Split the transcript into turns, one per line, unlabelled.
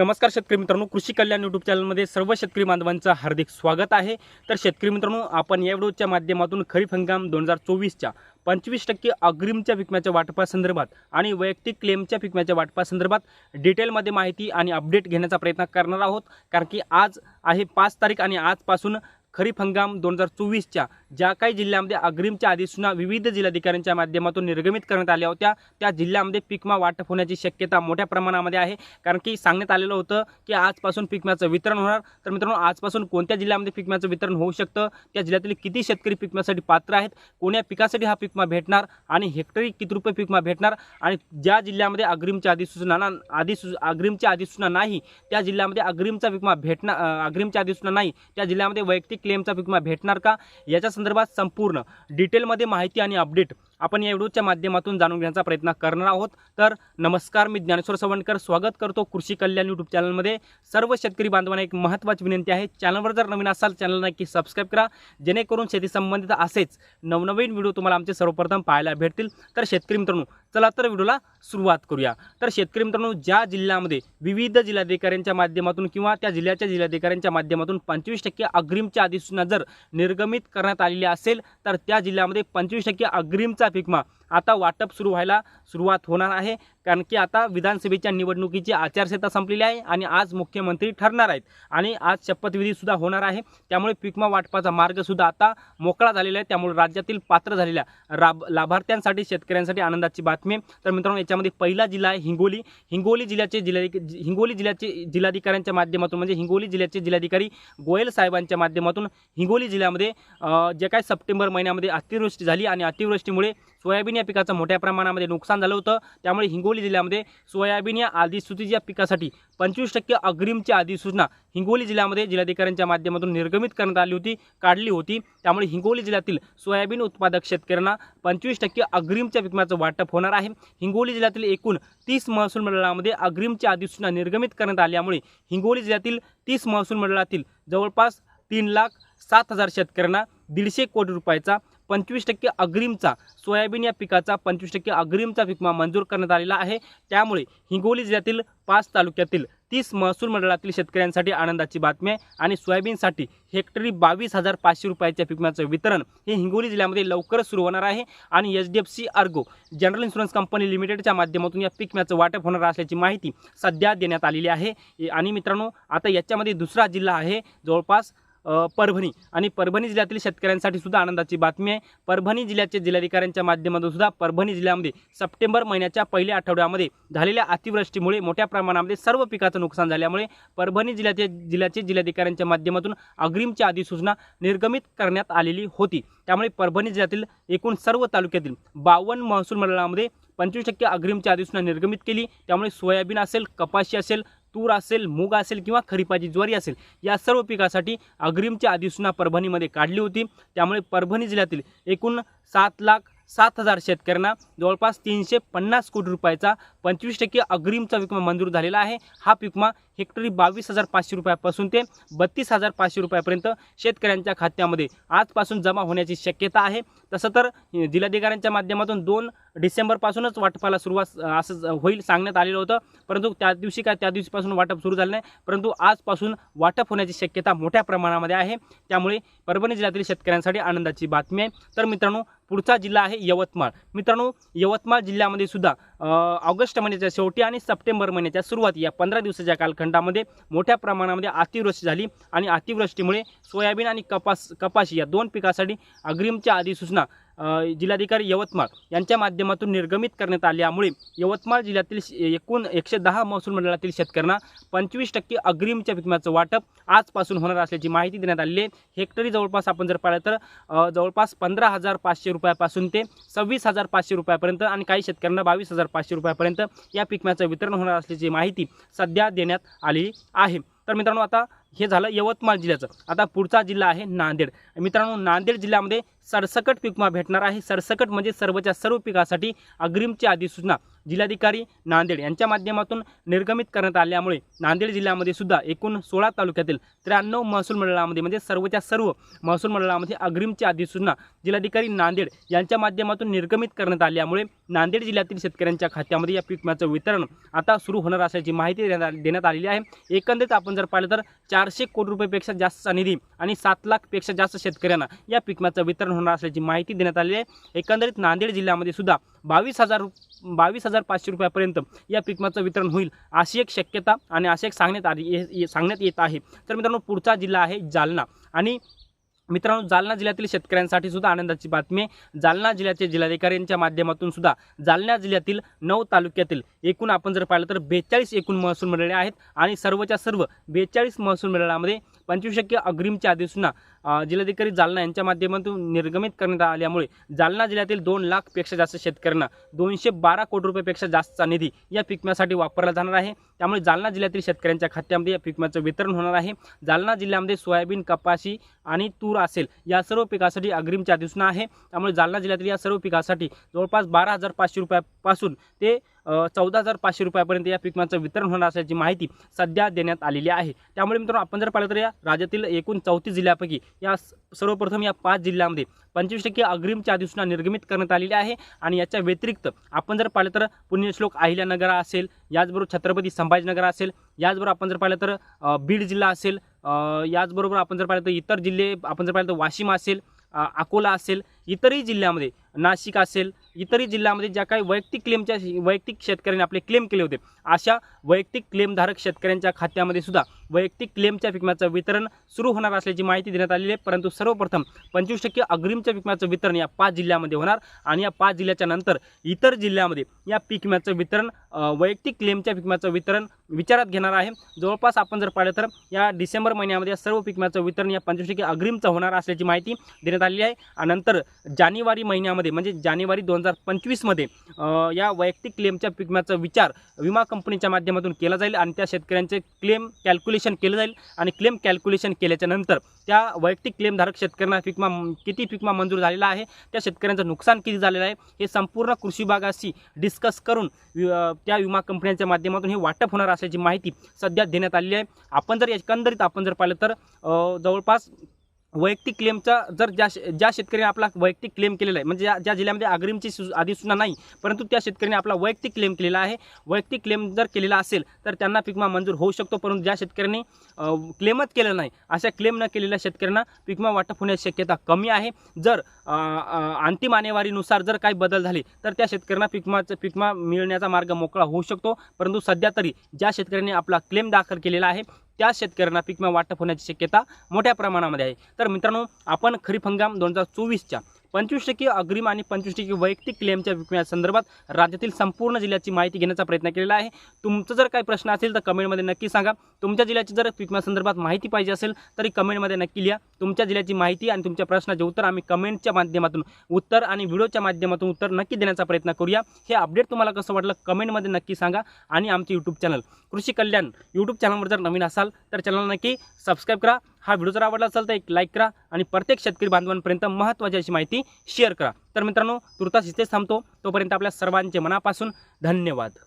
नमस्कार शेतकरी मित्रांनो कृषी कल्याण यूट्यूब चॅनलमध्ये सर्व शेतकरी बांधवांचं हार्दिक स्वागत आहे. तर शेतकरी मित्रांनो आपण या व्हिडिओच्या माध्यमातून खरीप हंगाम दोन हजार चोवीसच्या पंचवीस टक्के अग्रिमच्या विकम्याच्या वाटपासंदर्भात आणि वैयक्तिक क्लेमच्या विकम्याच्या वाटपासंदर्भात डिटेलमध्ये माहिती आणि अपडेट घेण्याचा प्रयत्न करणार आहोत. कारण की आज आहे पाच तारीख आणि आजपासून खरीप हंगाम दोन हजार चोवीसच्या ज्या काही जिल्ह्यामध्ये अग्रिमच्या अधिसूचना विविध जिल्हाधिकाऱ्यांच्या माध्यमातून निर्गमित करण्यात आल्या होत्या त्या जिल्ह्यामध्ये पिकमा वाटप होण्याची शक्यता मोठ्या प्रमाणामध्ये आहे. कारण की सांगण्यात आलेलं होतं की आजपासून पिकम्याचं वितरण होणार. तर मित्रांनो आजपासून कोणत्या जिल्ह्यामध्ये पिकम्याचं वितरण होऊ शकतं? त्या जिल्ह्यातील किती शेतकरी पिकम्यासाठी पात्र आहेत? कोण्या पिकासाठी हा पिकमा भेटणार? आणि हेक्टरी किती रुपये पिकमा भेटणार? आणि ज्या जिल्ह्यामध्ये अग्रिमच्या अधिसूचना ना अधिसू अग्रिमच्या अधिसूचना नाही त्या जिल्ह्यामध्ये अग्रिमचा पिकमा भेटणार अग्रिमच्या अधिसूचना नाही त्या जिल्ह्यामध्ये वैयक्तिक क्लेमचा विमा भेटणार का? याच्या संदर्भात संपूर्ण डिटेलमध्ये माहिती आणि अपडेट आपण या व्हिडिओच्या माध्यमातून जाणून घेण्याचा प्रयत्न करणार आहोत. तर नमस्कार मी ज्ञानेश्वर सवणकर स्वागत करतो कृषी कल्याण यूट्यूब चॅनलमध्ये सर्व शेतकरी बांधवांना एक महत्त्वाची विनंती आहे. चॅनलवर जर नवीन असाल चॅनलला नक्की सबस्क्राईब करा. जेणेकरून शेती संबंधित असेच नवनवीन व्हिडिओ तुम्हाला आमचे सर्वप्रथम पाहायला भेटतील. तर शेतकरी मित्रांनो चला तर व्हिडिओला सुरुवात करूया. तर शेतकरी मित्रांनो ज्या जिल्ह्यामध्ये विविध जिल्हाधिकाऱ्यांच्या माध्यमातून किंवा त्या जिल्ह्याच्या जिल्हाधिकाऱ्यांच्या माध्यमातून पंचवीस टक्के अग्रिमच्या अधिसूचना जर निर्गमित करण्यात आलेली असेल तर त्या जिल्ह्यामध्ये पंचवीस टक्के अग्रिमचा पिकमा आता वाटप सुरू व्हायला सुरुवात होणार आहे. कारण की आता विधानसभेच्या निवडणुकीची आचारसंहिता संपलेली आहे आणि आज मुख्यमंत्री ठरणार आहेत. आणि आज शपथविधीसुद्धा होणार आहे. त्यामुळे पिकमा वाटपाचा मार्गसुद्धा आता मोकळा झालेला आहे. त्यामुळे राज्यातील पात्र झालेल्या राब लाभार्थ्यांसाठी शेतकऱ्यांसाठी आनंदाची बातमी आहे. तर मित्रांनो याच्यामध्ये पहिला जिल्हा आहे हिंगोली. हिंगोली जिल्ह्याचे जिल्हाधिक हिंगोली जिल्ह्याचे जिल्हाधिकाऱ्यांच्या माध्यमातून म्हणजे हिंगोली जिल्ह्याचे जिल्हाधिकारी गोयल साहेबांच्या माध्यमातून हिंगोली जिल्ह्यामध्ये जे काय सप्टेंबर महिन्यामध्ये अतिवृष्टी झाली आणि अतिवृष्टीमुळे सोयाबीन या पिकाचं मोठ्या प्रमाणामध्ये नुकसान झालं होतं. त्यामुळे हिंगोली जिल्ह्यामध्ये सोयाबीन या अधिसूचित पिकासाठी पंचवीस टक्के अग्रिमची अधिसूचना हिंगोली जिल्ह्यामध्ये जिल्हाधिकाऱ्यांच्या माध्यमातून निर्गमित करण्यात आली होती काढली होती. त्यामुळे हिंगोली जिल्ह्यातील सोयाबीन उत्पादक शेतकऱ्यांना पंचवीस टक्के अग्रिमच्या विकम्याचं वाटप होणार आहे. हिंगोली जिल्ह्यातील एकूण तीस महसूल मंडळामध्ये अग्रिमची अधिसूचना निर्गमित करण्यात आल्यामुळे हिंगोली जिल्ह्यातील तीस महसूल मंडळातील जवळपास तीन लाख सात हजार शेतकऱ्यांना दीडशे कोटी रुपयाचा पंचवीस टक्के अग्रिमचा सोयाबीन या पिकाचा पंचवीस टक्के अग्रिमचा विकमा मंजूर करण्यात आलेला आहे. त्यामुळे हिंगोली जिल्ह्यातील पाच तालुक्यातील तीस महसूल मंडळातील शेतकऱ्यांसाठी आनंदाची बातमी आहे आणि सोयाबीनसाठी हेक्टरी बावीस हजार पाचशे रुपयाच्या पिकम्याचं वितरण हे हिंगोली जिल्ह्यामध्ये लवकरच सुरू होणार आहे आणि H D F C ergo general insurance company लिमिटेडच्या माध्यमातून या पिकम्याचं वाटप होणार असल्याची माहिती सध्या देण्यात आलेली आहे. आणि मित्रांनो आता याच्यामध्ये दुसरा जिल्हा आहे जवळपास परभणी. आणि परभणी जिल्ह्यातील शेतकऱ्यांसाठी सुद्धा आनंदाची बातमी आहे. परभणी जिल्ह्याचे जिल्हाधिकाऱ्यांच्या माध्यमातून सुद्धा परभणी जिल्ह्यामध्ये सप्टेंबर महिन्याच्या पहिल्या आठवड्यामध्ये झालेल्या अतिवृष्टीमुळे मोठ्या प्रमाणामध्ये सर्व पिकाचं नुकसान झाल्यामुळे परभणी जिल्ह्याचे जिल्ह्याचे जिल्हाधिकाऱ्यांच्या माध्यमातून अग्रिमची अधिसूचना निर्गमित करण्यात आलेली होती. त्यामुळे परभणी जिल्ह्यातील एकूण सर्व तालुक्यातील बावन्न महसूल मंडळामध्ये पंचवीस टक्के अग्रिमची अधिसूचना निर्गमित केली. त्यामुळे सोयाबीन असेल कपाशी असेल तूर असेल मूग असेल किंवा खरीपाची ज्वारी असेल या सर्व पिकासाठी अग्रिमची अधिसूचना परभणीमध्ये काढली होती. त्यामुळे परभणी जिल्ह्यातील एकूण सात लाख सात हजार शेतकऱ्यांना जवळपास तीनशे पन्नास कोटी रुपयाचा पंचवीस टक्के अग्रिमचा विकमा मंजूर झालेला आहे. हा पिकमा हेक्टरी बावीस हजार पाचशे रुपयापासून ते बत्तीस हजार पाचशे रुपयापर्यंत शेतकऱ्यांच्या खात्यामध्ये आजपासून जमा होण्याची शक्यता आहे. तसं तर जिल्हाधिकाऱ्यांच्या माध्यमातून दोन डिसेंबरपासूनच वाटपाला सुरुवात असं होईल सांगण्यात आलेलं होतं. परंतु त्या दिवशी काय त्या दिवशीपासून वाटप सुरू झालं नाही. परंतु आजपासून वाटप होण्याची शक्यता मोठ्या प्रमाणामध्ये आहे. त्यामुळे परभणी जिल्ह्यातील शेतकऱ्यांसाठी आनंदाची बातमी आहे. तर मित्रांनो पुढचा जिल्हा आहे यवतमाळ. मित्रांनो यवतमाळ जिल्ह्यामध्ये सुद्धा ऑगस्ट महिन्याच्या शेवटी आणि सप्टेंबर महिन्याच्या सुरुवाती या पंधरा दिवसाच्या कालखंडामध्ये मोठ्या प्रमाणामध्ये अतिवृष्टी झाली. आणि अतिवृष्टीमुळे सोयाबीन आणि कपास कपाशी या दोन पिकासाठी अग्रिमच्या अधिसूचना जिल्हाधिकारी यवतमाळ यांच्या माध्यमातून निर्गमित करण्यात आल्यामुळे यवतमाळ जिल्ह्यातील एकूण एकशे दहा महसूल मंडळातील शेतकऱ्यांना पंचवीस टक्के अग्रिमच्या विकम्याचं वाटप आजपासून होणार असल्याची माहिती देण्यात आलेली आहे. हेक्टरी जवळपास आपण जर पाहिलं तर जवळपास पंधरा हजार पाचशे रुपयापासून ते सव्वीस हजार पाचशे रुपयापर्यंत आणि काही शेतकऱ्यांना बावीस हजार पाचशे रुपयापर्यंत या पिकम्याचं वितरण होणार असल्याची माहिती सध्या देण्यात आलेली आहे. तर मित्रांनो आता हे झालं यवतमाळ जिल्ह्याचं. आता पुढचा जिल्हा आहे नांदेड. मित्रांनो नांदेड जिल्ह्यामध्ये सरसकट पिकमा भेटणार आहे. सरसकट म्हणजे सर्वच्या सर्व पिकासाठी अग्रिमची अधिसूचना जिल्हाधिकारी नांदेड यांच्या माध्यमातून निर्गमित करण्यात आल्यामुळे नांदेड जिल्ह्यामध्ये सुद्धा एकूण सोळा तालुक्यातील त्र्याण्णव महसूल मंडळामध्ये म्हणजे सर्वच्या सर्व महसूल मंडळामध्ये अग्रिमची अधिसूचना जिल्हाधिकारी नांदेड यांच्या माध्यमातून निर्गमित करण्यात आल्यामुळे नांदेड जिल्ह्यातील शेतकऱ्यांच्या खात्यामध्ये या पीक विम्याचं वितरण आता सुरू होणार असल्याची माहिती देण्यात देण्यात आलेली आहे. एकंदरीत आपण जर पाहिलं तर चारशे कोटी रुपयेपेक्षा जास्तचा निधी आणि सात लाखपेक्षा जास्त शेतकऱ्यांना या पीक वितरण होणार असल्याची माहिती देण्यात आली आहे. एकंदरीत नांदेड जिल्ह्यामध्ये सुद्धा बावीस हजार बावीस हजार पाचशे रुपयापर्यंत या पिकमाचं वितरण होईल अशी एक शक्यता आणि अशी एक सांगण्यात आली ये- सांगण्यात येत आहे. तर मित्रांनो पुढचा जिल्हा आहे जालना. आणि मित्रांनो जालना जिल्ह्यातील शेतकऱ्यांसाठी सुद्धा आनंदाची बातमी आहे. जालना जिल्ह्याचे जिल्हाधिकारी यांच्या माध्यमातून सुद्धा जालना जिल्ह्यातील नऊ तालुक्यातील एकूण आपण जर पाहिलं तर बेचाळीस एकूण महसूल मंडळे आहेत. आणि सर्वच्या सर्व बेचाळीस महसूल मंडळामध्ये पंचवीस टक्के अग्रिमच्या आधी सुद्धा जिल्हाधिकारी जालना यांच्या माध्यमातून निर्गमित करण्यात आल्यामुळे जालना जिल्ह्यातील दोन लाखपेक्षा जास्त शेतकऱ्यांना दोनशे बारा कोटी रुपयापेक्षा जास्तचा निधी या पिकम्यासाठी वापरला जाणार आहे. त्यामुळे जालना जिल्ह्यातील शेतकऱ्यांच्या खात्यामध्ये या पिकम्याचं वितरण होणार आहे. जालना जिल्ह्यामध्ये सोयाबीन कपाशी आणि तूर असेल या सर्व पिकासाठी अग्रिमची अधिसूचना आहे. त्यामुळे जालना जिल्ह्यातील या सर्व पिकासाठी जवळपास बारा हजार पाचशे रुपयापासून ते चौदा हजार पाचशे रुपयापर्यंत या पिकमाचं वितरण होणार असल्याची माहिती सध्या देण्यात आलेली आहे. त्यामुळे मित्रांनो आपण जर पाहिलं तर या राज्यातील एकूण चौतीस जिल्ह्यापैकी या सर्वप्रथम या पाच जिल्ह्यामध्ये पंचवीस टक्के अग्रिमची अधिसूचना निर्गमित करण्यात आलेली आहे आणि याच्या व्यतिरिक्त आपण जर पाहिलं तर पुण्यश्लोक अहिल्यानगर असेल याचबरोबर छत्रपती संभाजीनगर असेल याचबरोबर आपण जर पाहिलं तर बीड जिल्हा असेल याचबरोबर आपण जर पाहिलं तर इतर जिल्हे आपण जर पाहिलं तर वाशिम असेल अकोला असेल इतरही जिल्ह्यामध्ये नाशिक असेल इतरही जिल्ह्यामध्ये ज्या काही वैयक्तिक क्लेमच्या वैयक्तिक शेतकऱ्यांनी आपले क्लेम केले होते अशा वैयक्तिक क्लेमधारक शेतकऱ्यांच्या खात्यामध्ये सुद्धा वैयक्तिक क्लेमच्या पिकम्याचं वितरण सुरू होणार असल्याची माहिती देण्यात आलेली आहे. परंतु सर्वप्रथम पंचवीस टक्के अग्रिमच्या पिकम्याचं वितरण या पाच जिल्ह्यामध्ये होणार आणि या पाच जिल्ह्याच्या नंतर इतर जिल्ह्यामध्ये या पीक विम्याचं वितरण वैयक्तिक क्लेमच्या पिकम्याचं वितरण विचारात घेणार आहे. जवळपास आपण जर पाहिलं तर या डिसेंबर महिन्यामध्ये या सर्व पीक विम्याचं वितरण या पंचवीस टक्के अग्रिमचं होणार असल्याची माहिती देण्यात आलेली आहे. आणि नंतर जानेवारी महिन्यामध्ये म्हणजे जानेवारी दोन हजार पंचवीसमध्ये या वैयक्तिक क्लेमच्या पिकम्याचा विचार विमा कंपनीच्या माध्यमातून केला जाईल आणि त्या शेतकऱ्यांचे क्लेम कॅल्क्युलेशन केलं जाईल आणि क्लेम कॅल्क्युलेशन केल्याच्यानंतर त्या वैयक्तिक क्लेमधारक शेतकऱ्यांना पिकमा किती पिकमा मंजूर झालेला आहे त्या शेतकऱ्यांचं नुकसान किती झालेलं आहे हे संपूर्ण कृषी विभागाशी डिस्कस करून वि- त्या विमा कंपन्यांच्या माध्यमातून हे वाटप होणार असल्याची माहिती सध्या देण्यात आलेली आहे. आपण जर एकंदरीत आपण जर पाहिलं तर जवळपास वैयक्तिक क्लेमचा जर ज्या शे- ज्या शेतकऱ्याने आपला वैयक्तिक क्लेम केलेला आहे म्हणजे ज्या ज्या जिल्ह्यामध्ये अग्रिमची सु अधिसूचना नाही परंतु त्या शेतकऱ्याने आपला वैयक्तिक क्लेम केलेला आहे वैयक्तिक क्लेम जर केलेला असेल तर त्यांना पिकमा मंजूर होऊ शकतो परंतु ज्या शेतकऱ्यांनी क्लेमच केलं नाही अशा क्लेम न केलेल्या शेतकऱ्यांना पिकमा वाटप होण्याची शक्यता कमी आहे. जर अंतिम आणेवारीनुसार जर काही बदल झाले तर त्या शेतकऱ्यांना पिकमाचं पिकमा मिळण्याचा मार्ग मोकळा होऊ शकतो परंतु सध्या तरी ज्या शेतकऱ्यांनी आपला क्लेम दाखल केलेला आहे त्या शेतकऱ्यांना पीकमा वाटप होण्याची शक्यता मोठ्या प्रमाणामध्ये आहे. तर मित्रांनो आपण खरीप हंगाम दोन हजार चोवीसच्या पंचवीस टक्के अग्रिम आणि पंचवीस टक्के वैयक्तिक क्लेमच्या विम्या संदर्भात राज्यातील संपूर्ण जिल्ह्याची माहिती घेण्याचा प्रयत्न केलेला आहे. तुमचं जर काही प्रश्न असेल तर कमेंटमध्ये नक्की सांगा. तुमच्या जिल्ह्याची जर पिकमा संदर्भात माहिती पाहिजे असेल तरी कमेंटमध्ये नक्की लिहा. तुमच्या जिल्ह्याची माहिती आणि तुमच्या प्रश्नाचे उत्तर आम्ही कमेंटच्या माध्यमातून उत्तर आणि व्हिडिओच्या माध्यमातून उत्तर नक्की देण्याचा प्रयत्न करूया. हे अपडेट तुम्हाला कसं वाटलं कमेंटमध्ये नक्की सांगा आणि आमचे यूट्यूब चॅनल कृषी कल्याण यूट्यूब चॅनलवर जर नवीन असाल तर चॅनल नक्की सबस्क्राईब करा. हा व्हिडिओ जर आवडला असेल तर एक लाईक करा आणि प्रत्येक शेतकरी बांधवांपर्यंत महत्त्वाची अशी माहिती शेअर करा. तर मित्रांनो तुर्तास इथेच थांबतो. तोपर्यंत आपल्या सर्वांचे मनापासून धन्यवाद.